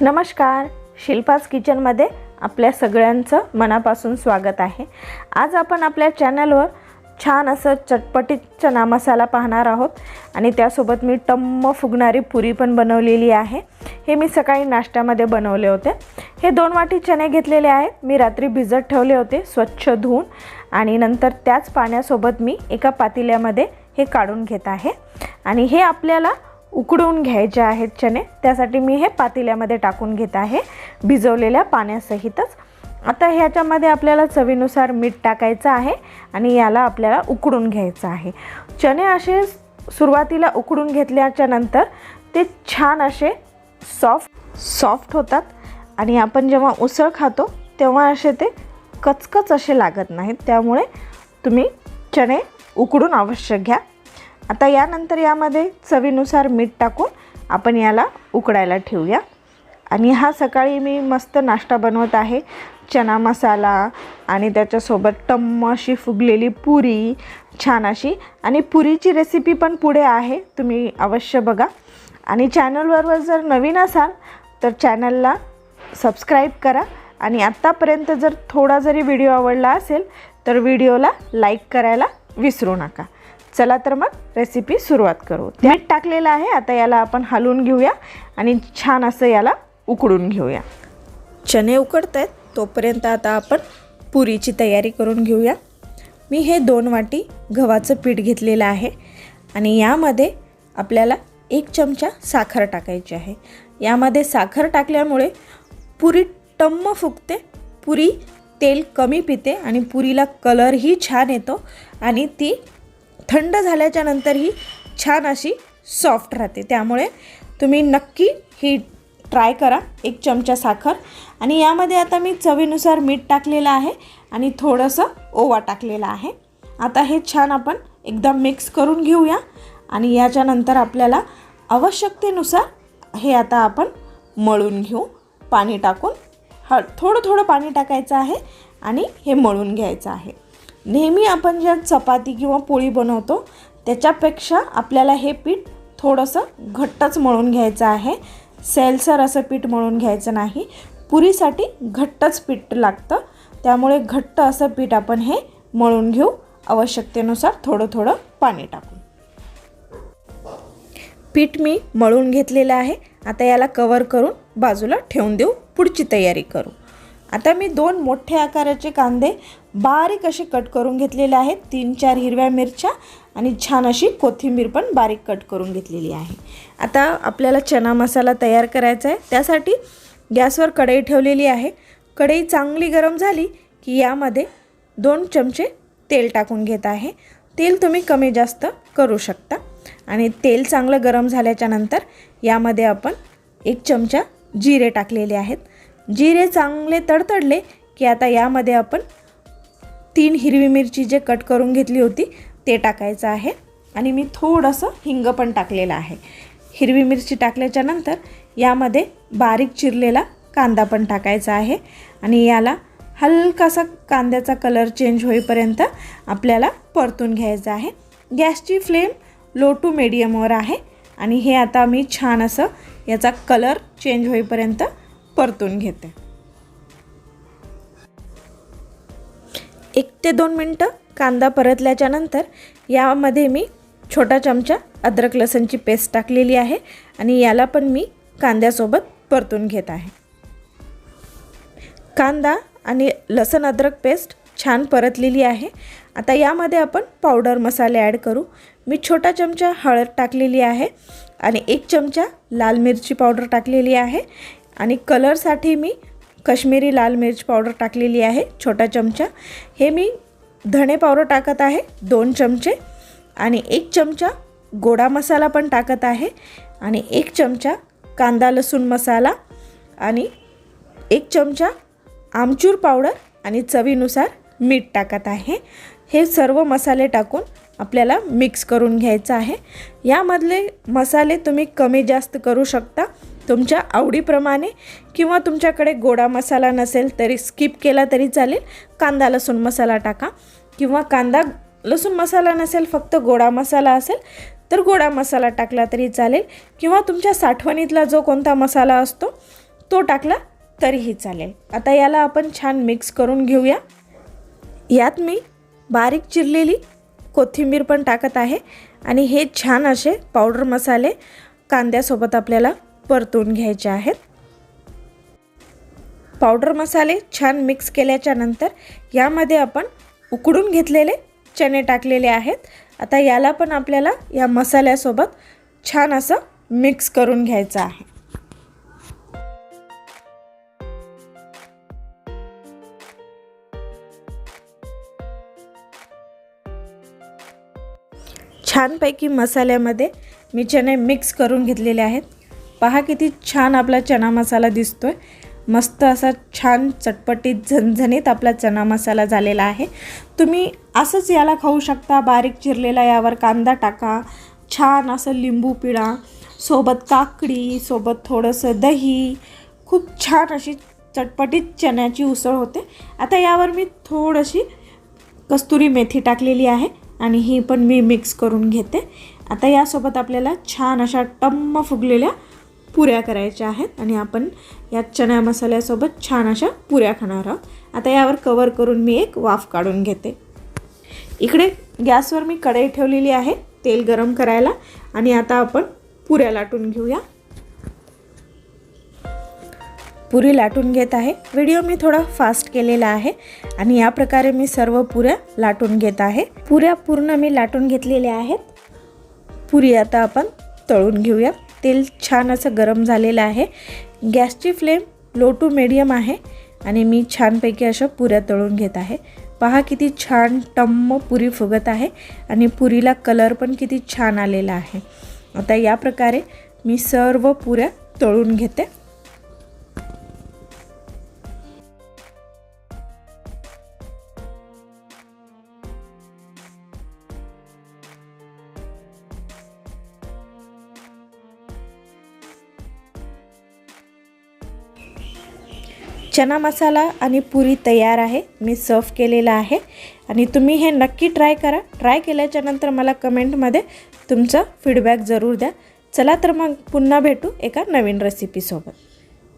नमस्कार शिल्पास किचनमध्ये आपल्या सगळ्यांचं मनापासून स्वागत आहे. आज आपण आपल्या चॅनलवर छान असं चटपटीत चना मसाला पाहणार आहोत आणि त्यासोबत मी टम्म फुगणारी पुरी पण बनवलेली आहे. हे मी सकाळी नाश्त्यामध्ये बनवले होते. हे दोन वाटी चणे घेतलेले आहेत. मी रात्री भिजत ठेवले होते स्वच्छ धुवून. आणि नंतर त्याच पाण्यासोबत मी एका पातेल्यामध्ये हे काढून घेत आहे. आणि हे आपल्याला उकडून घ्यायचे आहेत चणे. त्यासाठी मी हे पातेल्यामध्ये टाकून घेत आहे भिजवलेल्या पाण्यासहितच. आता ह्याच्यामध्ये आपल्याला चवीनुसार मीठ टाकायचं आहे आणि याला आपल्याला उकडून घ्यायचं आहे. चणे असे सुरुवातीला उकडून घेतल्याच्या नंतर ते छान असे सॉफ्ट सॉफ्ट होतात आणि आपण जेव्हा उसळ खातो तेव्हा असे ते कचकच असे लागत नाहीत. त्यामुळे तुम्ही चणे उकडून आवश्यक घ्या. आता यानंतर यामध्ये चवीनुसार मीठ टाकून आपण याला उकडायला ठेवूया. आणि हा सकाळी मी मस्त नाश्ता बनवत आहे. चना मसाला आणि त्याच्यासोबत टम्म अशी फुगलेली पुरी छान अशी. आणि पुरीची रेसिपी पण पुढे आहे तुम्ही अवश्य बघा. आणि चॅनलबरोबर जर नवीन असाल तर चॅनलला सबस्क्राईब करा. आणि आत्तापर्यंत जर थोडा जरी व्हिडिओ आवडला असेल तर व्हिडिओला लाईक करायला विसरू नका. चला तर मग रेसिपी सुरुवात करू. मीठ टाकलेलं आहे आता याला आपण हलवून घेऊया आणि छान असं याला उकडून घेऊया. चणे उकडत आहेत तोपर्यंत आता आपण पुरीची तयारी करून घेऊया. मी हे दोन वाटी गव्हाचं पीठ घेतलेलं आहे आणि यामध्ये आपल्याला एक चमचा साखर टाकायची आहे. यामध्ये साखर टाकल्यामुळे पुरी टम्म फुगते पुरी तेल कमी पिते आणि पुरीला कलरही छान येतो आणि ती थंड झाल्याच्या नंतरही छान अशी सॉफ्ट राहते. त्यामुळे तुम्ही नक्की ही ट्राय करा एक चमचा साखर. आणि यामध्ये आता मी चवीनुसार मीठ टाकलेलं आहे आणि थोडंसं ओवा टाकलेला आहे. आता हे छान आपण एकदम मिक्स करून घेऊया. आणि याच्यानंतर आपल्याला आवश्यकतेनुसार हे आता आपण मळून घेऊ. पाणी टाकून. हळ थोडं थोडं पाणी टाकायचं आहे आणि हे मळून घ्यायचं आहे. नेहमी आपण ज्या चपाती किंवा पोळी बनवतो त्याच्यापेक्षा आपल्याला हे पीठ थोडंसं घट्टच मळून घ्यायचं आहे. सैलसर असं पीठ मळून घ्यायचं नाही. पुरीसाठी घट्टच पीठ लागतं. त्यामुळे घट्ट असं पीठ आपण हे मळून घेऊ. आवश्यकतेनुसार थोडं थोडं पाणी टाकून. पीठ मी मळून घेतलेलं आहे. आता याला कवर करून बाजूला ठेवून देऊ. पुढची तयारी करू. आता मी दोन मोठे आकाराचे कांदे बारीक असे कट करून घेतलेले आहेत. तीन चार हिरव्या मिरच्या आणि छान अशी कोथिंबीर पण बारीक कट करून घेतलेली आहे. आता आपल्याला चना मसाला तयार करायचा आहे. त्यासाठी गॅसवर कढई ठेवलेली आहे. कढई चांगली गरम झाली की यामध्ये दोन चमचे तेल टाकून घेत आहे. तेल तुम्ही कमी जास्त करू शकता आणि तेल चांगलं गरम झाल्याच्यानंतर यामध्ये आपण एक चमचा जिरे टाकलेले आहेत. जिरे चांगले तडतडले की आता यामध्ये आपण तीन हिरवी मिरची जे कट करून घेतली होती ते टाकायचं आहे. आणि मी थोडंसं हिंग पण टाकलेलं आहे. हिरवी मिरची टाकल्याच्या नंतर यामध्ये बारीक चिरलेला कांदा पण टाकायचा आहे. आणि याला हलकासा कांद्याचा कलर चेंज होईपर्यंत आपल्याला परतून घ्यायचं आहे. गॅसची फ्लेम लो टू मिडियमवर आहे. आणि हे आता मी छान असं याचा कलर चेंज होईपर्यंत परतून घेते. एक ते दोन मिनटं कांदा परतल्याच्या नंतर यामध्ये मी छोटा चमचा अद्रक लसणची पेस्ट टाकलेली आहे आणि याला पण मी कांद्यासोबत परतून घेत आहे. कांदा आणि लसण अद्रक पेस्ट छान परतलेली आहे. आता यामध्ये आपण पावडर मसाले ॲड करू. मी छोटा चमचा हळद टाकलेली आहे आणि एक चमचा लाल मिरची पावडर टाकलेली आहे. आणि कलरसाठी मी कश्मीरी लाल मिरच पावडर टाकलेली आहे छोटा चमचा. हे मी धणे पावडर टाकत आहे दोन चमचे. आणि एक चमचा गोडा मसाला पण टाकत आहे. आणि एक चमचा कांदा लसूण मसाला. आणि एक चमचा आमचूर पावडर आणि चवीनुसार मीठ टाकत आहे. हे सर्व मसाले टाकून आपल्याला मिक्स करून घ्यायचं आहे. यामधले मसाले तुम्ही कमी जास्त करू शकता. तुमच्या आवडीप्रमाणे किंवा तुमच्याकडे गोडा मसाला नसेल तरी स्किप केला तरी चालेल. कांदा लसूण मसाला टाका. किंवा कांदा लसूण मसाला नसेल फक्त गोडा मसाला असेल तर गोडा मसाला टाकला तरी चालेल. किंवा तुमच्या साठवणीतला जो कोणता मसाला असतो तो टाकला तरीही चालेल. आता याला आपण छान मिक्स करून घेऊया. यात मी बारीक चिरलेली कोथिंबीर पण टाकत आहे. आणि हे छान असे पावडर मसाले कांद्यासोबत आपल्याला परतून घ्यायचे आहेत. पावडर मसाले छान मिक्स केल्याच्यानंतर यामध्ये आपण उकडून घेतलेले चणे टाकलेले आहेत. आता याला पण आपल्याला या मसाल्यासोबत छान असं मिक्स करून घ्यायचं आहे. छानपैकी मसाल्यामध्ये मी चणे मिक्स करून घेतलेले आहेत. पहा किती छान आपला चणा मसाला दिसतो आहे मस्त असा छान चटपटीत झणझणीत आपला चणा मसाला झालेला आहे. तुम्ही असंच याला खाऊ शकता बारीक चिरलेला यावर कांदा टाका छान असं लिंबू पिळा सोबत काकडी सोबत थोडंसं दही खूप छान अशी चटपटीत चण्याची उसळ होते. आता यावर मी थोडीशी कस्तुरी मेथी टाकलेली आहे आणि ही पण मी मिक्स करून घेते. आता यासोबत आपल्याला छान अशा टम्म फुगलेल्या पुऱ्या करायच्या आहेत आणि आपण या चण्या मसाल्यासोबत छान अशा पुऱ्या खाणार आहोत. आता यावर कवर करून मी एक वाफ काढून घेते. इकडे गॅसवर मी कढई ठेवलेली आहे तेल गरम करायला. आणि आता आपण पुऱ्या लाटून घेऊया. पुरी लाटून घेत आहे. व्हिडिओ मी थोडा फास्ट केलेला आहे आणि या प्रकारे मी सर्व पुऱ्या लाटून घेत आहे. पुऱ्या पूर्ण मी लाटून घेतलेल्या आहेत. पुरी आता आपण तळून घेऊया तेल छान असं गरम झालेलं आहे. गॅसची फ्लेम लो टू मीडियम आहे आणि मी छानपैकी अशा पुऱ्या तळून घेत आहे. पहा किती छान टम्म पुरी फुगत आहे आणि पुरीला कलर पण किती छान आलेला आहे. आता या प्रकारे मी सर्व पुऱ्या तळून घेते. चना मसाला आणि पुरी तयार आहे. मी सर्व केलेला आहे. आणि तुम्ही हे नक्की ट्राय करा. ट्राय केल्याच्यानंतर मला कमेंटमध्ये तुमचा फीडबॅक जरूर द्या. चला तर मग पुन्हा भेटू एका नवीन रेसिपीसोबत